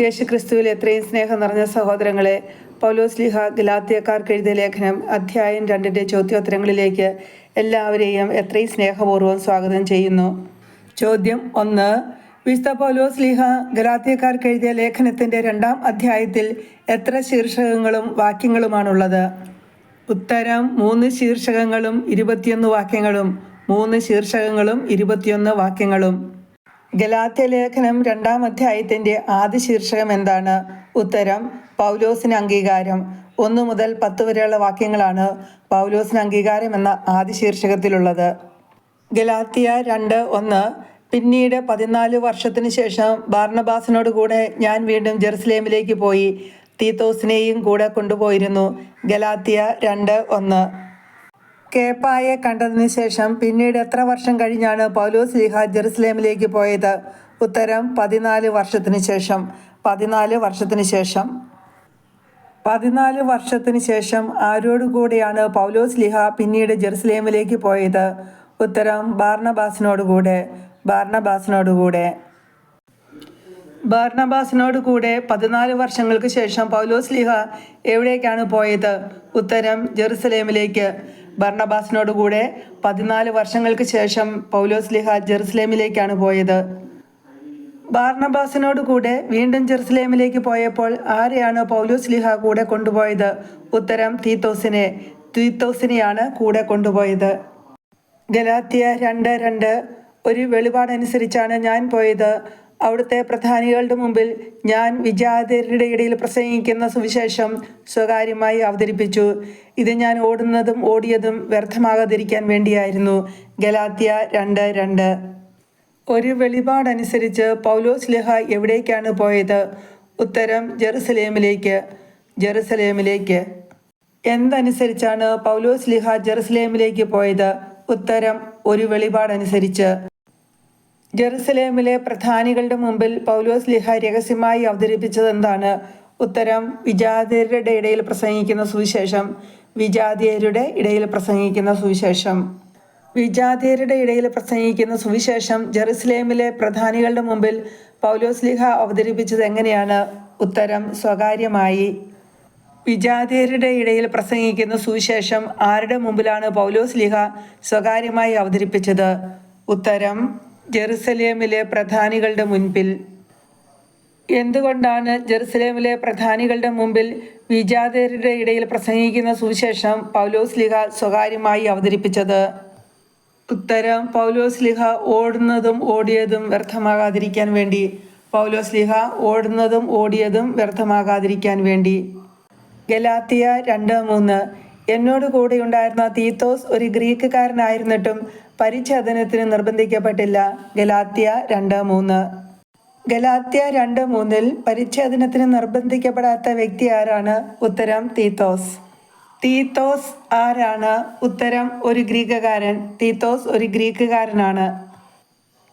യേശുക്രിസ്തുവിൽ എത്രയും സ്നേഹം നിറഞ്ഞ സഹോദരങ്ങളെ പൗലോസ് ലിഹ ഗലാത്തിയക്കാർക്ക് എഴുതിയ ലേഖനം അധ്യായം രണ്ടിന്റെ ചോദ്യോത്തരങ്ങളിലേക്ക് എല്ലാവരെയും എത്രയും സ്നേഹപൂർവം സ്വാഗതം ചെയ്യുന്നു. ചോദ്യം ഒന്ന് വിശുദ്ധ പൗലോസ് ലിഹ ഗലാത്തിയക്കാർക്ക് എഴുതിയ ലേഖനത്തിന്റെ രണ്ടാം അധ്യായത്തിൽ എത്ര ശീർഷകങ്ങളും വാക്യങ്ങളുമാണുള്ളത്? ഉത്തരം മൂന്ന് ശീർഷകങ്ങളും ഇരുപത്തിയൊന്ന് വാക്യങ്ങളും മൂന്ന് ശീർഷകങ്ങളും ഇരുപത്തിയൊന്ന് വാക്യങ്ങളും. ഗലാത്യ ലേഖനം രണ്ടാം അധ്യായത്തിന്റെ ആദ്യ ശീർഷകം എന്താണ്? ഉത്തരം പൗലോസിന് അംഗീകാരം. ഒന്ന് മുതൽ പത്ത് വരെയുള്ള വാക്യങ്ങളാണ് പൗലോസിന് അംഗീകാരം എന്ന ആദ്യ ശീർഷകത്തിലുള്ളത്. ഗലാത്തിയ രണ്ട് ഒന്ന്. പിന്നീട് പതിനാല് വർഷത്തിന് ശേഷം ബാർണബാസിനോട് കൂടെ ഞാൻ വീണ്ടും ജെറുസലേമിലേക്ക് പോയി. തീത്തോസിനെയും കൂടെ കൊണ്ടുപോയിരുന്നു. ഗലാത്തിയ രണ്ട് ഒന്ന്. കേപ്പായെ കണ്ടതിന് ശേഷം പിന്നീട് എത്ര വർഷം കഴിഞ്ഞാണ് പൗലോസ് ലീഹ ജെറുസലേമിലേക്ക് പോയത്? ഉത്തരം പതിനാല് വർഷത്തിന് ശേഷം. പതിനാല് വർഷത്തിന് ശേഷം. പതിനാല് വർഷത്തിന് ശേഷം ആരോടുകൂടെയാണ് പൗലോസ് ലിഹ പിന്നീട് ജെറുസലേമിലേക്ക് പോയത്? ഉത്തരം ബാർണബാസിനോടുകൂടെ. ബാർണബാസിനോടുകൂടെ. ബാർണബാസിനോട് കൂടെ പതിനാല് വർഷങ്ങൾക്ക് ശേഷം പൗലോസ് ലിഹ എവിടേക്കാണ് പോയത്? ഉത്തരം ജെറുസലേമിലേക്ക്. ബർണബാസിനോട് കൂടെ പതിനാല് വർഷങ്ങൾക്ക് ശേഷം പൗലോസ് ലിഹ ജെറുസലേമിലേക്കാണ് പോയത്. ബാർണബാസിനോട് കൂടെ വീണ്ടും ജെറുസലേമിലേക്ക് പോയപ്പോൾ ആരെയാണ് പൗലോസ് ലിഹ കൂടെ കൊണ്ടുപോയത്? ഉത്തരം തീത്തോസിനെ തീത്തോസിനെയാണ് കൂടെ കൊണ്ടുപോയത്. ഗലാത്തിയ രണ്ട് രണ്ട് ഒരു വെളിപാടനുസരിച്ചാണ് ഞാൻ പോയത്. അവിടുത്തെ പ്രധാനികളുടെ മുമ്പിൽ ഞാൻ വിജാതരുടെ ഇടയിൽ പ്രസംഗിക്കുന്ന സുവിശേഷം സ്വകാര്യമായി അവതരിപ്പിച്ചു. ഇത് ഞാൻ ഓടുന്നതും ഓടിയതും വ്യർത്ഥമാകാതിരിക്കാൻ വേണ്ടിയായിരുന്നു. ഗലാത്യ രണ്ട് രണ്ട്. ഒരു വെളിപാടനുസരിച്ച് പൗലോസ് ലിഹ എവിടേക്കാണ് പോയത്? ഉത്തരം ജെറുസലേമിലേക്ക്. ജെറുസലേമിലേക്ക്. എന്തനുസരിച്ചാണ് പൗലോസ് ലിഹ ജെറുസലേമിലേക്ക് പോയത്? ഉത്തരം ഒരു വെളിപാടനുസരിച്ച്. ജെറുസലേമിലെ പ്രധാനികളുടെ മുമ്പിൽ പൗലോസ് ലിഹ രഹസ്യമായി അവതരിപ്പിച്ചത് എന്താണ് ഉത്തരം വിജാതിയരുടെ ഇടയിൽ പ്രസംഗിക്കുന്ന സുവിശേഷം. വിജാതിയരുടെ ഇടയിൽ പ്രസംഗിക്കുന്ന സുവിശേഷം. വിജാതിയരുടെ ഇടയിൽ പ്രസംഗിക്കുന്ന സുവിശേഷം ജെറുസലേമിലെ പ്രധാനികളുടെ മുമ്പിൽ പൗലോസ് ലിഹ അവതരിപ്പിച്ചത് എങ്ങനെയാണ്? ഉത്തരം സ്വകാര്യമായി. വിജാതിയരുടെ ഇടയിൽ പ്രസംഗിക്കുന്ന സുവിശേഷം ആരുടെ മുമ്പിലാണ് പൗലോസ് ലിഹ സ്വകാര്യമായി അവതരിപ്പിച്ചത്? ഉത്തരം ജെറുസലേമിലെ പ്രധാനികളുടെ മുൻപിൽ. എന്തുകൊണ്ടാണ് ജെറുസലേമിലെ പ്രധാനികളുടെ മുമ്പിൽ വിജാതരുടെ ഇടയിൽ പ്രസംഗിക്കുന്ന സുവിശേഷം പൗലോസ് ലിഹ സ്വകാര്യമായി അവതരിപ്പിച്ചത്? ഉത്തരം പൗലോസ് ലിഹ ഓടുന്നതും ഓടിയതും വ്യർത്ഥമാകാതിരിക്കാൻ വേണ്ടി. പൗലോസ് ലിഹ ഓടുന്നതും ഓടിയതും വ്യർത്ഥമാകാതിരിക്കാൻ വേണ്ടി. ഗലാത്തിയ രണ്ട് മൂന്ന്. എന്നോട് കൂടെ ഉണ്ടായിരുന്ന തീത്തോസ് ഒരു ഗ്രീക്കുകാരനായിരുന്നിട്ടും പരിച്ഛേദനത്തിന് നിർബന്ധിക്കപ്പെട്ടില്ല. ഗലാത്യ രണ്ട് മൂന്ന്. ഗലാത്യ രണ്ട് മൂന്നിൽ പരിച്ഛേദനത്തിന് നിർബന്ധിക്കപ്പെടാത്ത വ്യക്തി ആരാണ്? ഉത്തരം തീത്തോസ്. തീത്തോസ് ആരാണ്? ഉത്തരം ഒരു ഗ്രീക്കുകാരൻ. തീത്തോസ് ഒരു ഗ്രീക്കുകാരനാണ്.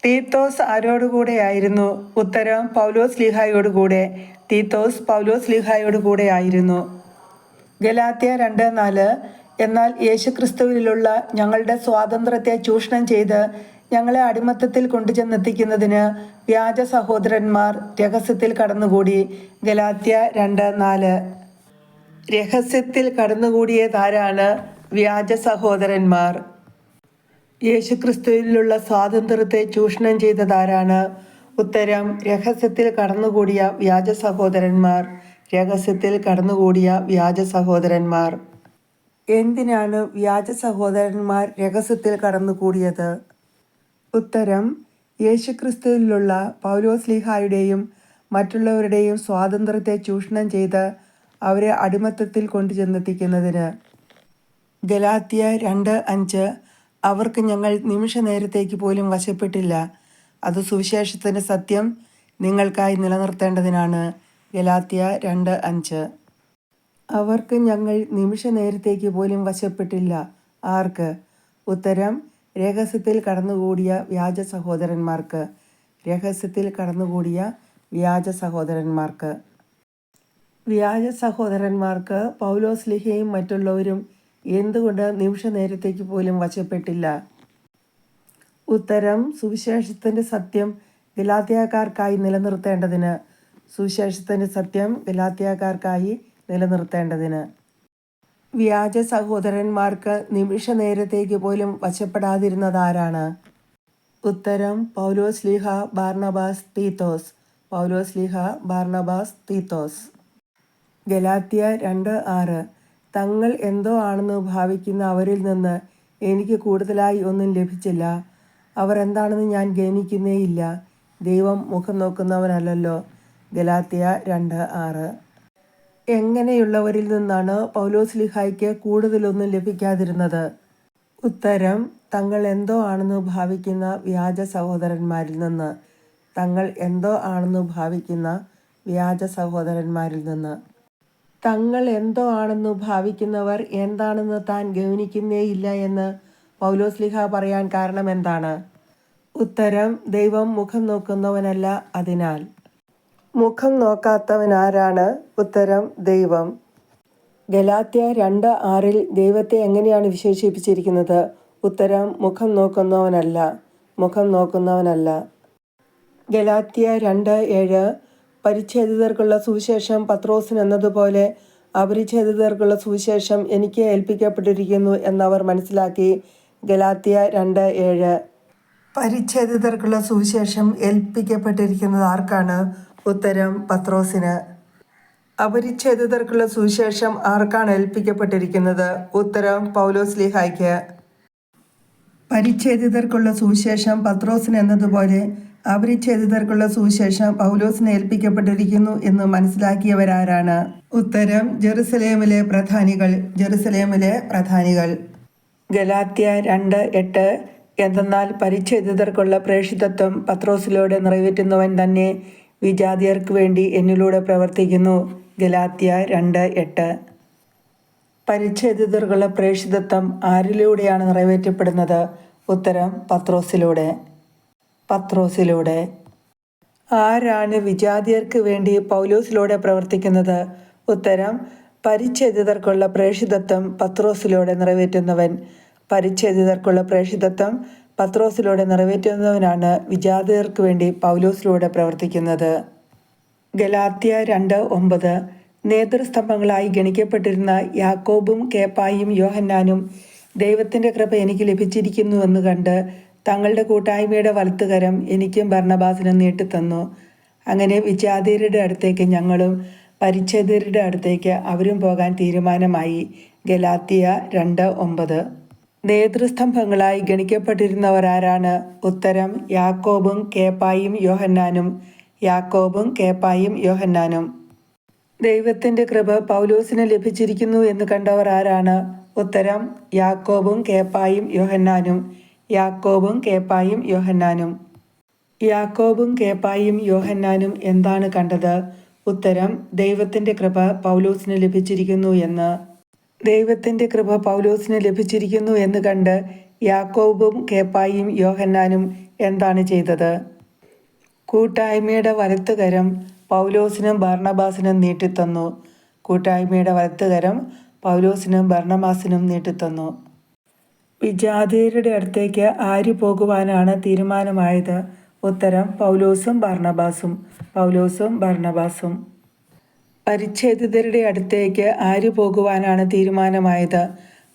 തീത്തോസ് ആരോടുകൂടെയായിരുന്നു? ഉത്തരം പൗലോസ് ലിഹായോട് കൂടെ തീത്തോസ് പൗലോസ് ലിഹായോട് കൂടെ ആയിരുന്നു ഗലാത്യ രണ്ട് നാല്. എന്നാൽ യേശുക്രിസ്തുവിലുള്ള ഞങ്ങളുടെ സ്വാതന്ത്ര്യത്തെ ചൂഷണം ചെയ്ത് ഞങ്ങളെ അടിമത്തത്തിൽ കൊണ്ടുചെന്നെത്തിക്കുന്നതിന് വ്യാജ സഹോദരന്മാർ രഹസ്യത്തിൽ കടന്നുകൂടി. ഗലാത്യ രണ്ട് നാല്. രഹസ്യത്തിൽ കടന്നുകൂടിയതാരാണ് വ്യാജ സഹോദരന്മാർ? യേശുക്രിസ്തുവിലുള്ള സ്വാതന്ത്ര്യത്തെ ചൂഷണം ചെയ്തതാരാണ്? ഉത്തരം രഹസ്യത്തിൽ കടന്നുകൂടിയ വ്യാജ സഹോദരന്മാർ. രഹസ്യത്തിൽ കടന്നുകൂടിയ വ്യാജ സഹോദരന്മാർ. എന്തിനാണ് വ്യാജ സഹോദരന്മാർ രഹസ്യത്തിൽ കടന്നുകൂടിയത്? ഉത്തരം യേശുക്രിസ്തുവിലുള്ള പൗലോസ് ലീഹായുടെയും മറ്റുള്ളവരുടെയും സ്വാതന്ത്ര്യത്തെ ചൂഷണം ചെയ്ത് അവരെ അടിമത്തത്തിൽ കൊണ്ടുചെന്നെത്തിക്കുന്നതിന്. ഗലാത്തിയ രണ്ട് അഞ്ച് അവർക്ക് ഞങ്ങൾ നിമിഷ നേരത്തേക്ക് പോലും വശപ്പെട്ടില്ല. അത് സുവിശേഷത്തിന്റെ സത്യം നിങ്ങൾക്കായി നിലനിർത്തേണ്ടതിനാണ്. ഗലാത്തിയ രണ്ട് അഞ്ച്. അവർക്ക് ഞങ്ങൾ നിമിഷ നേരത്തേക്ക് പോലും വശപ്പെട്ടില്ല. ആർക്ക്? ഉത്തരം രഹസ്യത്തിൽ കടന്നുകൂടിയ വ്യാജ സഹോദരന്മാർക്ക്. രഹസ്യത്തിൽ കടന്നുകൂടിയ വ്യാജ സഹോദരന്മാർക്ക്. വ്യാജ സഹോദരന്മാർക്ക് പൗലോസ് ലിഹയും മറ്റുള്ളവരും എന്തുകൊണ്ട് നിമിഷ നേരത്തേക്ക് പോലും വശപ്പെട്ടില്ല? ഉത്തരം സുവിശേഷത്തിന്റെ സത്യം ഗലാത്യാക്കാർക്കായി നിലനിർത്തേണ്ടതിന്. സുവിശേഷത്തിന്റെ സത്യം ഗലാത്യാക്കാർക്കായി നിലനിർത്തേണ്ടതിന്. വ്യാജ സഹോദരന്മാർക്ക് നിമിഷ നേരത്തേക്ക് പോലും വശപ്പെടാതിരുന്നതാരാണ്? ഉത്തരം പൗലോസ് ലീഹ ബാർണബാസ് തീത്തോസ്. പൗലോസ് ലീഹ ബാർണബാസ് തീത്തോസ്. ഗലാത്തിയ രണ്ട് ആറ്. തങ്ങൾ എന്തോ ആണെന്ന് ഭാവിക്കുന്ന അവരിൽ നിന്ന് എനിക്ക് കൂടുതലായി ഒന്നും ലഭിച്ചില്ല. അവർ എന്താണെന്ന് ഞാൻ ഗണിക്കുന്നേയില്ല. ദൈവം മുഖം നോക്കുന്നവനല്ലല്ലോ. ഗലാത്തിയ രണ്ട് ആറ്. എങ്ങനെയുള്ളവരിൽ നിന്നാണ് പൗലോസ് ലിഹായ്ക്ക് കൂടുതലൊന്നും ലഭിക്കാതിരുന്നത്? ഉത്തരം തങ്ങൾ എന്തോ ആണെന്ന് ഭാവിക്കുന്ന വ്യാജ സഹോദരന്മാരിൽ നിന്ന്. തങ്ങൾ എന്തോ ആണെന്ന് ഭാവിക്കുന്ന വ്യാജ സഹോദരന്മാരിൽ നിന്ന്. തങ്ങൾ എന്തോ ആണെന്ന് ഭാവിക്കുന്നവർ എന്താണെന്ന് താൻ ഗൗനിക്കുന്നേയില്ല എന്ന് പൗലോസ് ലിഹ പറയാൻ കാരണം എന്താണ്? ഉത്തരം ദൈവം മുഖം നോക്കുന്നവനല്ല അതിനാൽ. മുഖം നോക്കാത്തവനാരാണ് ഉത്തരം ദൈവം. ഗലാത്യ രണ്ട് ആറിൽ ദൈവത്തെ എങ്ങനെയാണ് വിശേഷിപ്പിച്ചിരിക്കുന്നത്? ഉത്തരം മുഖം നോക്കുന്നവനല്ല മുഖം നോക്കുന്നവനല്ല. ഗലാത്യ രണ്ട് ഏഴ് പരിച്ഛേദിതർക്കുള്ള സുവിശേഷം പത്രോസിന് എന്നതുപോലെ അപരിച്ഛേദിതർക്കുള്ള സുവിശേഷം എനിക്ക് ഏൽപ്പിക്കപ്പെട്ടിരിക്കുന്നു എന്നവർ മനസ്സിലാക്കി ഗലാത്യ രണ്ട് ഏഴ്. പരിച്ഛേദിതർക്കുള്ള സുവിശേഷം ഏൽപ്പിക്കപ്പെട്ടിരിക്കുന്നത് ആർക്കാണ്? ഉത്തരം പത്രോസിന്. അപരിച്ഛേദിതർക്കുള്ള സുവിശേഷം ആർക്കാണ് ഏൽപ്പിക്കപ്പെട്ടിരിക്കുന്നത്? ഉത്തരം പൗലോസ് ലിഹായ്ക്ക്. പരിച്ഛേദിതർക്കുള്ള സുവിശേഷം പത്രോസിന് എന്നതുപോലെ അപരിച്ഛേദിതർക്കുള്ള സുവിശേഷം പൗലോസിന് ഏൽപ്പിക്കപ്പെട്ടിരിക്കുന്നു എന്ന് മനസ്സിലാക്കിയവരാരാണ്? ഉത്തരം ജെറുസലേമിലെ പ്രധാനികൾ ജെറുസലേമിലെ പ്രധാനികൾ. ഗലാത്യ രണ്ട് എട്ട് എന്തെന്നാൽ പരിച്ഛേദിതർക്കുള്ള പ്രേഷിതത്വം പത്രോസിലൂടെ നിറവേറ്റുന്നവൻ തന്നെ വിജാതിയർക്ക് വേണ്ടി എന്നിലൂടെ പ്രവർത്തിക്കുന്നു. ഗലാത്യ രണ്ട് എട്ട്. പരിച്ഛേദിതർക്കുള്ള പ്രേഷിതത്വം ആരിലൂടെയാണ് നിറവേറ്റപ്പെടുന്നത്? ഉത്തരം പത്രോസിലൂടെ. പത്രോസിലൂടെ. ആരാണ് വിജാതിയർക്ക് വേണ്ടി പൗലോസിലൂടെ പ്രവർത്തിക്കുന്നത്? ഉത്തരം പരിച്ഛേദിതർക്കുള്ള പ്രേഷിതത്വം പത്രോസിലൂടെ നിറവേറ്റുന്നവൻ. പരിച്ഛേദിതർക്കുള്ള പ്രേഷിതത്വം പത്രോസിലൂടെ നിറവേറ്റുന്നവനാണ് വിജാതിയർക്ക് വേണ്ടി പൗലോസിലൂടെ പ്രവർത്തിക്കുന്നത്. ഗലാത്യ രണ്ട് ഒമ്പത് നേതൃസ്തംഭങ്ങളായി ഗണിക്കപ്പെട്ടിരുന്ന യാക്കോബും കേപ്പായും യോഹന്നാനും ദൈവത്തിന്റെ കൃപ എനിക്ക് ലഭിച്ചിരിക്കുന്നുവെന്ന് കണ്ട് തങ്ങളുടെ കൂട്ടായ്മയുടെ വലത്തുകരം എനിക്കും ഭരണബാസിനും നീട്ടിത്തന്നു. അങ്ങനെ വിജാതിയരുടെ അടുത്തേക്ക് ഞങ്ങളും പരിച്ഛേദരുടെ അടുത്തേക്ക് അവരും പോകാൻ തീരുമാനമായി. ഗലാത്തിയ രണ്ട് ഒമ്പത്. നേതൃസ്തംഭങ്ങളായി ഗണിക്കപ്പെട്ടിരുന്നവരാരാണ് ഉത്തരം യാക്കോബും കേപ്പായും യോഹന്നാനും. യാക്കോബും കേപ്പായും യോഹന്നാനും. ദൈവത്തിന്റെ കൃപ പൗലോസിന് ലഭിച്ചിരിക്കുന്നു എന്ന് കണ്ടവർ ആരാണ്? ഉത്തരം യാക്കോബും കേപ്പായും യോഹന്നാനും. യാക്കോബും കേപ്പായും യോഹന്നാനും. യാക്കോബും കേപ്പായും യോഹന്നാനും എന്താണ് കണ്ടത്? ഉത്തരം ദൈവത്തിന്റെ കൃപ പൗലോസിന് ലഭിച്ചിരിക്കുന്നു എന്ന്. ദൈവത്തിന്റെ കൃപ പൗലോസിന് ലഭിച്ചിരിക്കുന്നു എന്ന് കണ്ട് യാക്കോബും കേപ്പായും യോഹന്നാനും എന്താണ് ചെയ്തത്? കൂട്ടായ്മയുടെ വലത്തുകരം പൗലോസിനും ഭർണബാസിനും നീട്ടിത്തന്നു. കൂട്ടായ്മയുടെ വലത്തുകരം പൗലോസിനും ഭർണബാസിനും നീട്ടിത്തന്നു. വിജാതീയരുടെ അടുത്തേക്ക് ആര് പോകുവാനാണ് തീരുമാനമായത്? ഉത്തരം പൗലോസും ഭർണബാസും പൗലോസും ഭർണബാസും പരിച്ഛേദിതരുടെ അടുത്തേക്ക് ആര് പോകുവാനാണ് തീരുമാനമായത്?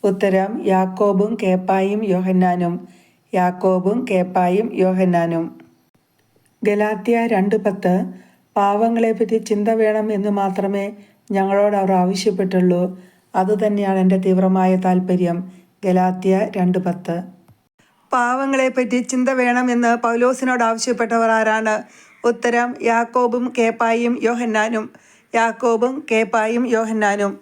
ഉത്തരം യാക്കോബും കേപ്പായും യോഹന്നാനും. യാക്കോബും കേപ്പായും യോഹന്നാനും. ഗലാത്യ രണ്ട് പത്ത് പാവങ്ങളെപ്പറ്റി ചിന്ത വേണം എന്ന് മാത്രമേ ഞങ്ങളോട് അവർ ആവശ്യപ്പെട്ടുള്ളൂ. അതുതന്നെയാണ് എന്റെ തീവ്രമായ താല്പര്യം ഗലാത്യ രണ്ട് പത്ത്. പാവങ്ങളെപ്പറ്റി ചിന്ത എന്ന് പൗലോസിനോട് ആവശ്യപ്പെട്ടവർ ആരാണ്? ഉത്തരം യാക്കോബും കേപ്പായും യോഹന്നാനും. യാക്കോബും കേപ്പായും യോഹന്നാനും.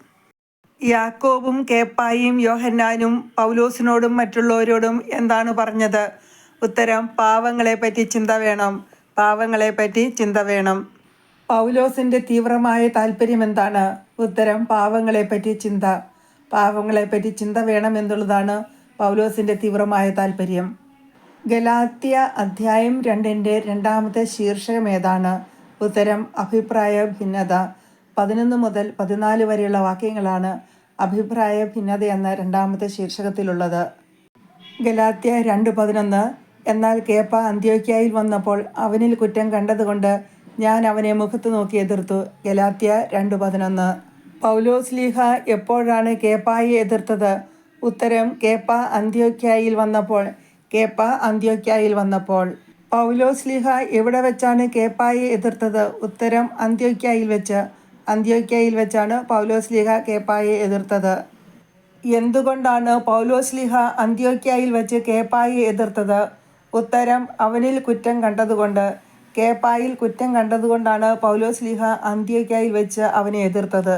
യാക്കോബും കേപ്പായും യോഹന്നാനും പൗലോസിനോടും മറ്റുള്ളവരോടും എന്താണ് പറഞ്ഞത്? ഉത്തരം പാവങ്ങളെപ്പറ്റി ചിന്ത വേണം. പാവങ്ങളെപ്പറ്റി ചിന്ത വേണം. പൗലോസിന്റെ തീവ്രമായ താല്പര്യം എന്താണ്? ഉത്തരം പാവങ്ങളെപ്പറ്റി ചിന്ത. പാവങ്ങളെപ്പറ്റി ചിന്ത വേണം എന്നുള്ളതാണ് പൗലോസിന്റെ തീവ്രമായ താല്പര്യം. ഗലാത്യ അധ്യായം രണ്ടിന്റെ രണ്ടാമത്തെ ശീർഷകം ഏതാണ്? ഉത്തരം അഭിപ്രായ ഭിന്നത. പതിനൊന്ന് മുതൽ പതിനാല് വരെയുള്ള വാക്യങ്ങളാണ് അഭിപ്രായ ഭിന്നത എന്ന രണ്ടാമത്തെ ശീർഷകത്തിലുള്ളത്. ഗലാത്യ രണ്ട് പതിനൊന്ന് എന്നാൽ കേപ്പ അന്ത്യോക്യായിൽ വന്നപ്പോൾ അവനിൽ കുറ്റം കണ്ടതുകൊണ്ട് ഞാൻ അവനെ മുഖത്ത് നോക്കി എതിർത്തു. ഗലാത്യ രണ്ട് പതിനൊന്ന്. പൗലോസ് ലീഹ എപ്പോഴാണ് കേപ്പായെ എതിർത്തത്? ഉത്തരം കേപ്പ അന്ത്യോക്യായിൽ വന്നപ്പോൾ കേപ്പ അന്ത്യോക്യായിൽ വന്നപ്പോൾ. പൗലോസ് ലീഹ എവിടെ വെച്ചാണ് കേപ്പായെ എതിർത്തത്? ഉത്തരം അന്ത്യോക്യായിൽ വെച്ച്. അന്ത്യോക്യായിൽ വെച്ചാണ് പൗലോസ് ലീഹ കേപ്പായെ എതിർത്തത്. എന്തുകൊണ്ടാണ് പൗലോസ് ലീഹ അന്ത്യോക്യയിൽ വെച്ച് കേപ്പായെ എതിർത്തത്? ഉത്തരം അവനിൽ കുറ്റം കണ്ടതുകൊണ്ട്. കേപ്പായിൽ കുറ്റം കണ്ടതുകൊണ്ടാണ് പൗലോസ് ലീഹ അന്ത്യോക്യയിൽ വെച്ച് അവനെ എതിർത്തത്.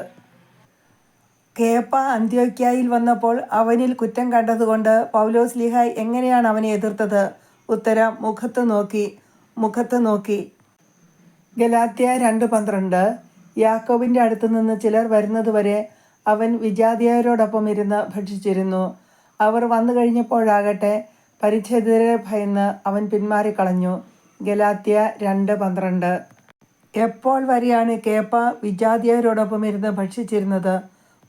കേപ്പ അന്ത്യോക്യയിൽ വന്നപ്പോൾ അവനിൽ കുറ്റം കണ്ടതുകൊണ്ട് പൗലോസ് ലീഹ എങ്ങനെയാണ് അവനെ എതിർത്തത്? ഉത്തരം മുഖത്ത് നോക്കി. മുഖത്ത് നോക്കി. ഗലാത്യ രണ്ട് പന്ത്രണ്ട്. യാക്കോബിന്റെ അടുത്ത് നിന്ന് ചിലർ വരുന്നതുവരെ അവൻ വിജാതിയരോടൊപ്പം ഇരുന്ന് ഭക്ഷിച്ചിരുന്നു. അവർ വന്നു കഴിഞ്ഞപ്പോഴാകട്ടെ പരിച്ഛേദരെ ഭയന്ന് അവൻ പിന്മാറിക്കളഞ്ഞു. ഗലാത്യ രണ്ട് പന്ത്രണ്ട്. എപ്പോൾ വരെയാണ് കേപ്പ വിജാതിയരോടൊപ്പം ഇരുന്ന് ഭക്ഷിച്ചിരുന്നത്?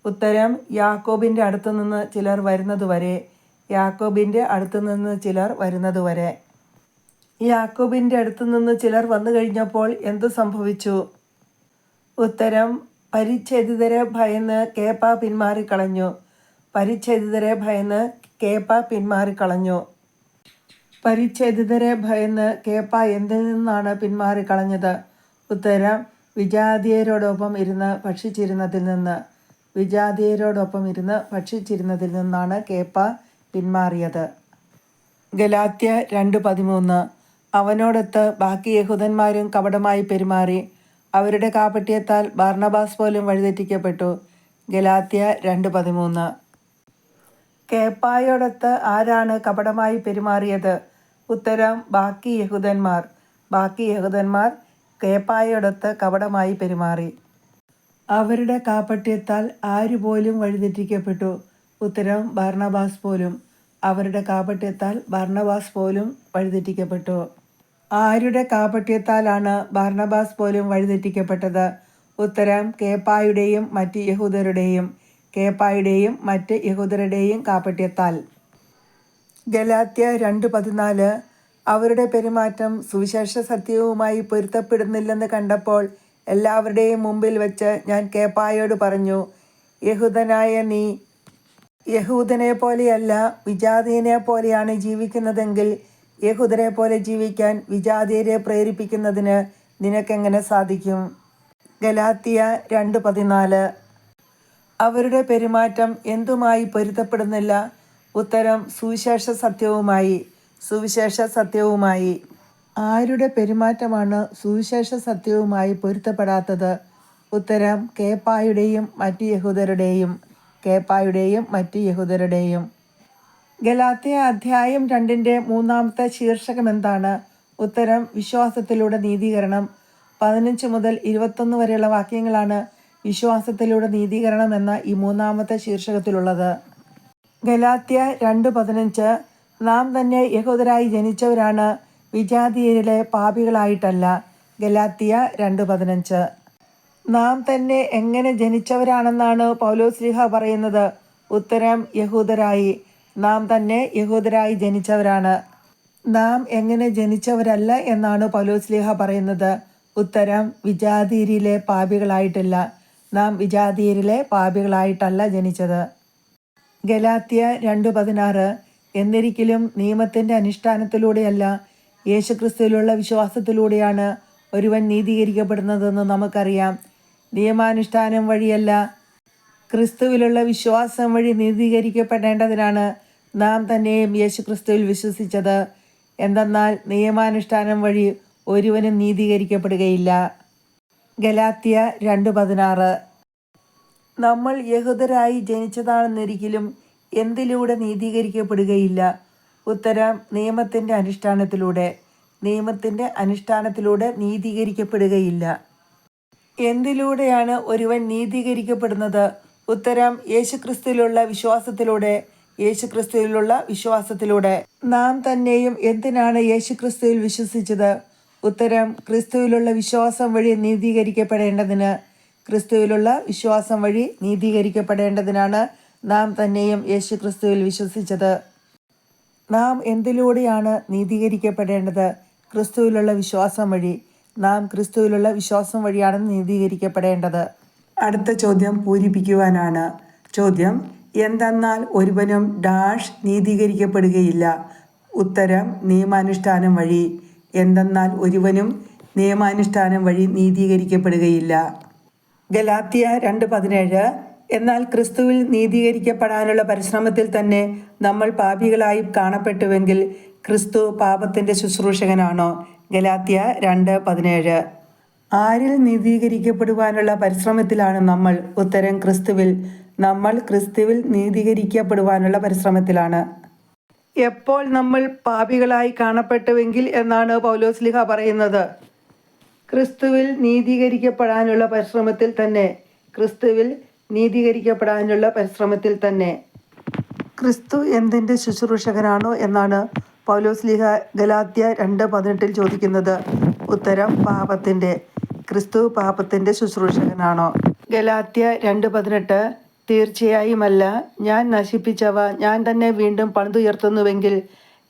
ഉത്തരം യാക്കോബിന്റെ അടുത്തു നിന്ന് ചിലർ വരുന്നതുവരെ യാക്കോബിന്റെ അടുത്തു നിന്ന് ചിലർ വരുന്നതുവരെ യാക്കോബിന്റെ അടുത്തു നിന്ന് ചിലർ വന്നു കഴിഞ്ഞപ്പോൾ എന്തു സംഭവിച്ചു? ഉത്തരം പരിച്ഛേദിതരെ ഭയന്ന് കേപ്പ പിന്മാറിക്കളഞ്ഞു പരിച്ഛേദിതരെ ഭയന്ന് കേപ്പ പിന്മാറിക്കളഞ്ഞു പരിച്ഛേദിതരെ ഭയന്ന് കേപ്പ എന്തിൽ നിന്നാണ് പിന്മാറിക്കളഞ്ഞത് ഉത്തരം വിജാതീയരോടൊപ്പം ഇരുന്ന് ഭക്ഷിച്ചിരുന്നതിൽ നിന്ന്. വിജാതീയരോടൊപ്പം ഇരുന്ന് ഭക്ഷിച്ചിരുന്നതിൽ നിന്നാണ് കേപ്പ പിന്മാറിയത്. ഗലാത്യ രണ്ട് പതിമൂന്ന്. അവനോടൊത്ത് ബാക്കി യഹൂദന്മാരും കപടമായി പെരുമാറി. അവരുടെ കാപട്യത്താൽ ബാർണബാസ് പോലും വഴിതെറ്റിക്കപ്പെട്ടു. ഗലാത്യ രണ്ട് പതിമൂന്ന്. കേപ്പായോടൊത്ത് ആരാണ് കപടമായി പെരുമാറിയത്? ഉത്തരം ബാക്കി യഹൂദന്മാർ. ബാക്കി യഹൂദന്മാർ കേപ്പായോടൊത്ത് കപടമായി പെരുമാറി. അവരുടെ കാപട്യത്താൽ ആരുപോലും വഴിതെറ്റിക്കപ്പെട്ടു? ഉത്തരം ഭർണബാസ് പോലും. അവരുടെ കാപട്യത്താൽ ഭർണബാസ് പോലും വഴിതെറ്റിക്കപ്പെട്ടു. ആരുടെ കാപട്യത്താലാണ് ഭർണബാസ് പോലും വഴിതെറ്റിക്കപ്പെട്ടത്? ഉത്തരം കേപ്പായുടെയും മറ്റ് യഹൂദരുടെയും കേപ്പായുടെയും മറ്റ് യഹൂദരുടെയും കാപട്യത്താൽ. ഗലാത്യ രണ്ട് പതിനാല് അവരുടെ പെരുമാറ്റം സുവിശേഷ സത്യവുമായി പൊരുത്തപ്പെടുന്നില്ലെന്ന് കണ്ടപ്പോൾ എല്ലാവരുടെയും മുമ്പിൽ വെച്ച് ഞാൻ കേപ്പായോട് പറഞ്ഞു യഹൂദനായ നീ യഹൂദനെ പോലെയല്ല വിജാതീനെ പോലെയാണ് ജീവിക്കുന്നതെങ്കിൽ യഹൂദരെ പോലെ ജീവിക്കാൻ വിജാതീയരെ പ്രേരിപ്പിക്കുന്നതിന് നിനക്കെങ്ങനെ സാധിക്കും? ഗലാത്തിയ രണ്ട് പതിനാല്. അവരുടെ പെരുമാറ്റം എന്തുമായി പൊരുത്തപ്പെടുന്നില്ല? ഉത്തരം സുവിശേഷ സത്യവുമായി സുവിശേഷ സത്യവുമായി. ആരുടെ പെരുമാറ്റമാണ് സുവിശേഷ സത്യവുമായി പൊരുത്തപ്പെടാത്തത്? ഉത്തരം കേപ്പായുടെയും മറ്റ് യഹൂദരുടെയും കേപ്പായുടെയും മറ്റ് യഹൂദരുടെയും. ഗലാത്തിയ അധ്യായം രണ്ടിന്റെ മൂന്നാമത്തെ ശീർഷകം എന്താണ് ഉത്തരം വിശ്വാസത്തിലൂടെ നീതീകരണം. പതിനഞ്ച് മുതൽ ഇരുപത്തൊന്ന് വരെയുള്ള വാക്യങ്ങളാണ് വിശ്വാസത്തിലൂടെ നീതീകരണം എന്ന ഈ മൂന്നാമത്തെ ശീർഷകത്തിലുള്ളത്. ഗലാത്യ രണ്ട് പതിനഞ്ച് നാം തന്നെ യഹോദരായി ജനിച്ചവരാണ് വിജാതീയരിലെ പാപികളായിട്ടല്ല. ഗലാത്തിയ രണ്ട് പതിനഞ്ച്. നാം തന്നെ എങ്ങനെ ജനിച്ചവരാണെന്നാണ് പൗലോസ്ലിഹ പറയുന്നത്? ഉത്തരം യഹൂദരായി. നാം തന്നെ യഹൂദരായി ജനിച്ചവരാണ്. നാം എങ്ങനെ ജനിച്ചവരല്ല എന്നാണ് പൗലോസ്ലിഹ പറയുന്നത്. ഉത്തരം വിജാതീരിയിലെ പാപികളായിട്ടല്ല. നാം വിജാതീരിലെ പാപികളായിട്ടല്ല ജനിച്ചത്. ഗലാത്യ രണ്ട് പതിനാറ് എന്നിരിക്കലും നിയമത്തിന്റെ അനുഷ്ഠാനത്തിലൂടെയല്ല യേശുക്രിസ്തുവിലുള്ള വിശ്വാസത്തിലൂടെയാണ് ഒരുവൻ നീതീകരിക്കപ്പെടുന്നതെന്ന് നമുക്കറിയാം. നിയമാനുഷ്ഠാനം വഴിയല്ല ക്രിസ്തുവിലുള്ള വിശ്വാസം വഴി നീതീകരിക്കപ്പെടേണ്ടതിനാണ് നാം തന്നെയും യേശുക്രിസ്തുവിൽ വിശ്വസിച്ചത്. എന്തെന്നാൽ നിയമാനുഷ്ഠാനം വഴി ഒരുവനും നീതീകരിക്കപ്പെടുകയില്ല. ഗലാത്തിയ രണ്ട് പതിനാറ്. നമ്മൾ യഹൂദരായി ജനിച്ചതാണെന്നൊരിക്കലും എന്തിലൂടെ നീതീകരിക്കപ്പെടുകയില്ല. ഉത്തരം നിയമത്തിന്റെ അനുഷ്ഠാനത്തിലൂടെ. നിയമത്തിന്റെ അനുഷ്ഠാനത്തിലൂടെ നീതീകരിക്കപ്പെടുകയില്ല. എന്തിലൂടെയാണ് ഒരുവൻ നീതീകരിക്കപ്പെടുന്നത്? ഉത്തരം യേശുക്രിസ്തുവിലുള്ള വിശ്വാസത്തിലൂടെ. യേശുക്രിസ്തുവിലുള്ള വിശ്വാസത്തിലൂടെ നാം തന്നെയും എന്തിനാണ് യേശുക്രിസ്തുവിൽ വിശ്വസിച്ചത്? ഉത്തരം ക്രിസ്തുവിലുള്ള വിശ്വാസം വഴി നീതീകരിക്കപ്പെടേണ്ടതിന്. ക്രിസ്തുവിലുള്ള വിശ്വാസം വഴി നീതീകരിക്കപ്പെടേണ്ടതിനാണ് നാം തന്നെയും യേശുക്രിസ്തുവിൽ വിശ്വസിച്ചത്. നാം എന്തിലൂടെയാണ് നീതീകരിക്കപ്പെടേണ്ടത്? ക്രിസ്തുവിലുള്ള വിശ്വാസം വഴി. നാം ക്രിസ്തുവിലുള്ള വിശ്വാസം വഴിയാണ് നീതീകരിക്കപ്പെടേണ്ടത്. അടുത്ത ചോദ്യം പൂരിപ്പിക്കുവാനാണ്. ചോദ്യം എന്തെന്നാൽ ഒരുവനും ഡാഷ് നീതീകരിക്കപ്പെടുകയില്ല. ഉത്തരം നിയമാനുഷ്ഠാനം വഴി. എന്തെന്നാൽ ഒരുവനും നിയമാനുഷ്ഠാനം വഴി നീതീകരിക്കപ്പെടുകയില്ല. ഗലാത്തിയ രണ്ട് പതിനേഴ് എന്നാൽ ക്രിസ്തുവിൽ നീതീകരിക്കപ്പെടാനുള്ള പരിശ്രമത്തിൽ തന്നെ നമ്മൾ പാപികളായി കാണപ്പെട്ടുവെങ്കിൽ ക്രിസ്തു പാപത്തിന്റെ ശുശ്രൂഷകനാണോ? ഗലാത്തിയ രണ്ട് പതിനേഴ്. ആരിൽ നീതീകരിക്കപ്പെടുവാനുള്ള പരിശ്രമത്തിലാണ് നമ്മൾ. ഉത്തരം ക്രിസ്തുവിൽ നമ്മൾ ക്രിസ്തുവിൽ നീതീകരിക്കപ്പെടുവാനുള്ള പരിശ്രമത്തിലാണ്. എപ്പോൾ നമ്മൾ പാപികളായി കാണപ്പെട്ടുവെങ്കിൽ എന്നാണ് പൗലോസ്ലിഹ പറയുന്നത്. ക്രിസ്തുവിൽ നീതീകരിക്കപ്പെടാനുള്ള പരിശ്രമത്തിൽ തന്നെ. ക്രിസ്തുവിൽ നീതീകരിക്കപ്പെടാനുള്ള പരിശ്രമത്തിൽ തന്നെ. ക്രിസ്തു എന്തിന്റെ ശുശ്രൂഷകനാണോ എന്നാണ് പൗലോസ്ലിഹ ഗലാത്യ രണ്ട് പതിനെട്ടിൽ ചോദിക്കുന്നത്. ഉത്തരം പാപത്തിന്റെ. ക്രിസ്തു പാപത്തിന്റെ ശുശ്രൂഷകനാണോ? ഗലാത്യ രണ്ട് പതിനെട്ട് തീർച്ചയായുമല്ല. ഞാൻ നശിപ്പിച്ചവ ഞാൻ തന്നെ വീണ്ടും പണിതുയർത്തുന്നുവെങ്കിൽ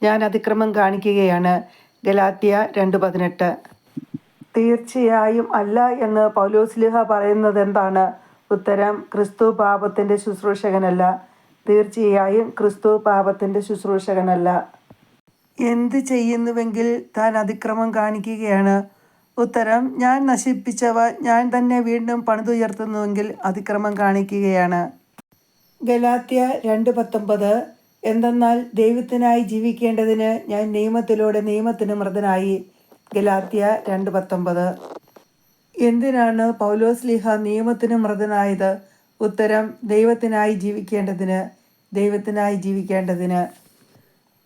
ഞാൻ അതിക്രമം കാണിക്കുകയാണ്. ഗലാത്തിയ രണ്ട് പതിനെട്ട്. തീർച്ചയായും അല്ല എന്ന് പൗലോസ്ലിഹ പറയുന്നത് എന്താണ് ഉത്തരം ക്രിസ്തു പാപത്തിന്റെ ശുശ്രൂഷകനല്ല. തീർച്ചയായും ക്രിസ്തു പാപത്തിന്റെ ശുശ്രൂഷകനല്ല. എന്ത് ചെയ്യുന്നുവെങ്കിൽ താൻ അതിക്രമം കാണിക്കുകയാണ്? ഉത്തരം ഞാൻ നശിപ്പിച്ചവ ഞാൻ തന്നെ വീണ്ടും പണിതുയർത്തുന്നുവെങ്കിൽ അതിക്രമം കാണിക്കുകയാണ്. ഗലാത്യ രണ്ട് പത്തൊമ്പത് എന്തെന്നാൽ ദൈവത്തിനായി ജീവിക്കേണ്ടതിന് ഞാൻ നിയമത്തിലൂടെ നിയമത്തിന് മൃതനായി. ഗലാത്യ രണ്ട് പത്തൊമ്പത്. എന്തിനാണ് പൗലോസ് ലിഹ നിയമത്തിന് മൃതനായത്? ഉത്തരം ദൈവത്തിനായി ജീവിക്കേണ്ടതിന് ദൈവത്തിനായി ജീവിക്കേണ്ടതിന്.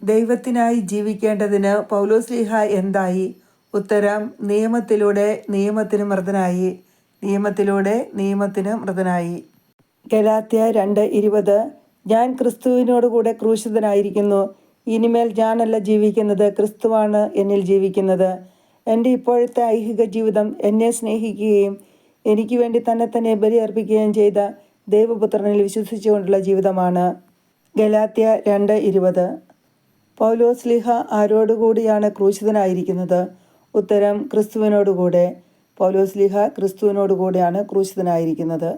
ദൈവത്തിനായി ജീവിക്കേണ്ടതിന് പൗലോസ് ലിഹ എന്തായി? ഉത്തരം നിയമത്തിലൂടെ നിയമത്തിന് മൃതനായി. നിയമത്തിലൂടെ നിയമത്തിന് മൃതനായി. ഗലാത്യ രണ്ട് ഇരുപത്. ഞാൻ ക്രിസ്തുവിനോടുകൂടെ ക്രൂശിതനായിരിക്കുന്നു. ഇനിമേൽ ഞാനല്ല ജീവിക്കുന്നത് ക്രിസ്തുവാണ് എന്നിൽ ജീവിക്കുന്നത്. എന്റെ ഇപ്പോഴത്തെ ഐഹിക ജീവിതം എന്നെ സ്നേഹിക്കുകയും എനിക്ക് വേണ്ടി തന്നെ തന്നെ ബലിയർപ്പിക്കുകയും ചെയ്ത ദൈവപുത്രനിൽ വിശ്വസിച്ചുകൊണ്ടുള്ള ജീവിതമാണ്. ഗലാത്യ രണ്ട് ഇരുപത്. പൗലോസ്ലിഹ ആരോടുകൂടിയാണ് ക്രൂശിതനായിരിക്കുന്നത്? ഉത്തരം ക്രിസ്തുവിനോടുകൂടെ പൗലോസ് ലിഹ ക്രിസ്തുവിനോടുകൂടെയാണ് ക്രൂശിതനായിരിക്കുന്നത്.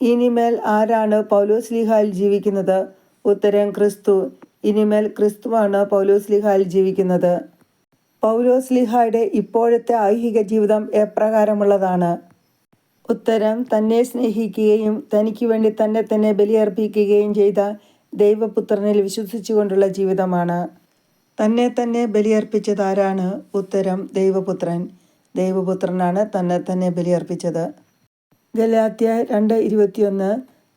ഇനിമേൽ ആരാണ് പൗലോസ് ലിഹായിൽ ജീവിക്കുന്നത്? ഉത്തരം ക്രിസ്തു. ഇനിമേൽ ക്രിസ്തുവാണ് പൗലോസ് ലിഹായിൽ ജീവിക്കുന്നത്. പൗലോസ് ലിഹായുടെ ഇപ്പോഴത്തെ ഐഹിക ജീവിതം എപ്രകാരമുള്ളതാണ്? ഉത്തരം തന്നെ സ്നേഹിക്കുകയും തനിക്ക് വേണ്ടി തന്നെ തന്നെ ബലിയർപ്പിക്കുകയും ചെയ്ത ദൈവപുത്രനിൽ വിശ്വസിച്ചുകൊണ്ടുള്ള ജീവിതമാണ്. തന്നെ തന്നെ ബലിയർപ്പിച്ചത് ആരാണ്? ഉത്തരം ദൈവപുത്രൻ. ദൈവപുത്രനാണ് തന്നെ തന്നെ ബലിയർപ്പിച്ചത്. ഗലാത്യ രണ്ട് ഇരുപത്തിയൊന്ന്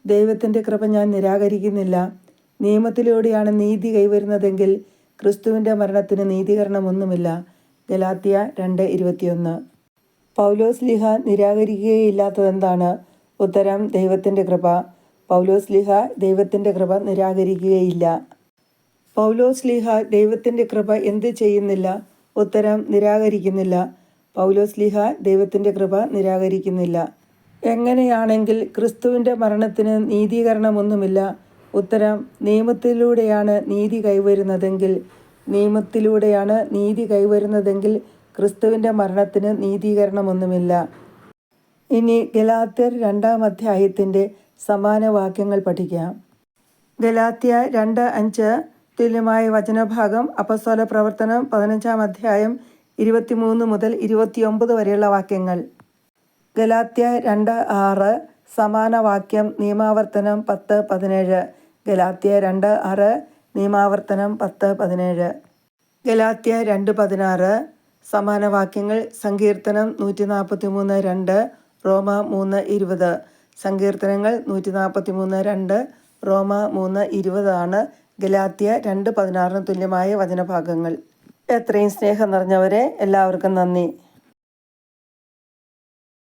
ദൈവത്തിന്റെ കൃപ ഞാൻ നിരാകരിക്കുന്നില്ല. നിയമത്തിലൂടെയാണ് നീതി കൈവരുന്നതെങ്കിൽ ക്രിസ്തുവിന്റെ മരണത്തിന് നീതീകരണമൊന്നുമില്ല. ഗലാത്യ രണ്ട് ഇരുപത്തിയൊന്ന്. പൗലോസ് ലിഹ നിരാകരിക്കുകയില്ലാത്തതെന്താണ്? ഉത്തരം ദൈവത്തിന്റെ കൃപ. പൗലോസ് ലിഹ ദൈവത്തിന്റെ കൃപ നിരാകരിക്കുകയില്ല. പൗലോസ് ലീഹ ദൈവത്തിന്റെ കൃപ എന്ത് ചെയ്യുന്നില്ല? ഉത്തരം നിരാകരിക്കുന്നില്ല. പൗലോസ് ലീഹ ദൈവത്തിന്റെ കൃപ നിരാകരിക്കുന്നില്ല. എങ്ങനെയാണെങ്കിൽ ക്രിസ്തുവിന്റെ മരണത്തിന് നീതീകരണമൊന്നുമില്ല. ഉത്തരം നിയമത്തിലൂടെയാണ് നീതി കൈവരുന്നതെങ്കിൽ നിയമത്തിലൂടെയാണ് നീതി കൈവരുന്നതെങ്കിൽ ക്രിസ്തുവിന്റെ മരണത്തിന് നീതീകരണമൊന്നുമില്ല. ഇനി ഗലാത്യർ രണ്ടാം അധ്യായത്തിന്റെ സമാന വാക്യങ്ങൾ പഠിക്കാം. ഗലാത്യ രണ്ട് അഞ്ച് തുല്യമായ വചനഭാഗം അപസ്വല പ്രവർത്തനം പതിനഞ്ചാം അധ്യായം ഇരുപത്തിമൂന്ന് മുതൽ ഇരുപത്തിയൊമ്പത് വരെയുള്ള വാക്യങ്ങൾ. ഗലാത്യ രണ്ട് ആറ് സമാന വാക്യം നിയമാവർത്തനം പത്ത് പതിനേഴ്. ഗലാത്യ രണ്ട് ആറ് നിയമാവർത്തനം പത്ത് പതിനേഴ്. ഗലാത്യ രണ്ട് പതിനാറ് സമാന വാക്യങ്ങൾ സങ്കീർത്തനം നൂറ്റി നാൽപ്പത്തി മൂന്ന് രണ്ട് റോമ മൂന്ന് ഇരുപത്. സങ്കീർത്തനങ്ങൾ നൂറ്റി നാൽപ്പത്തി മൂന്ന് രണ്ട് റോമ മൂന്ന് ഇരുപതാണ് ഗലാത്യ രണ്ട് പതിനാറിന് തുല്യമായ വചനഭാഗങ്ങൾ. എത്രയും സ്നേഹം നിറഞ്ഞവരെ എല്ലാവർക്കും നന്ദി.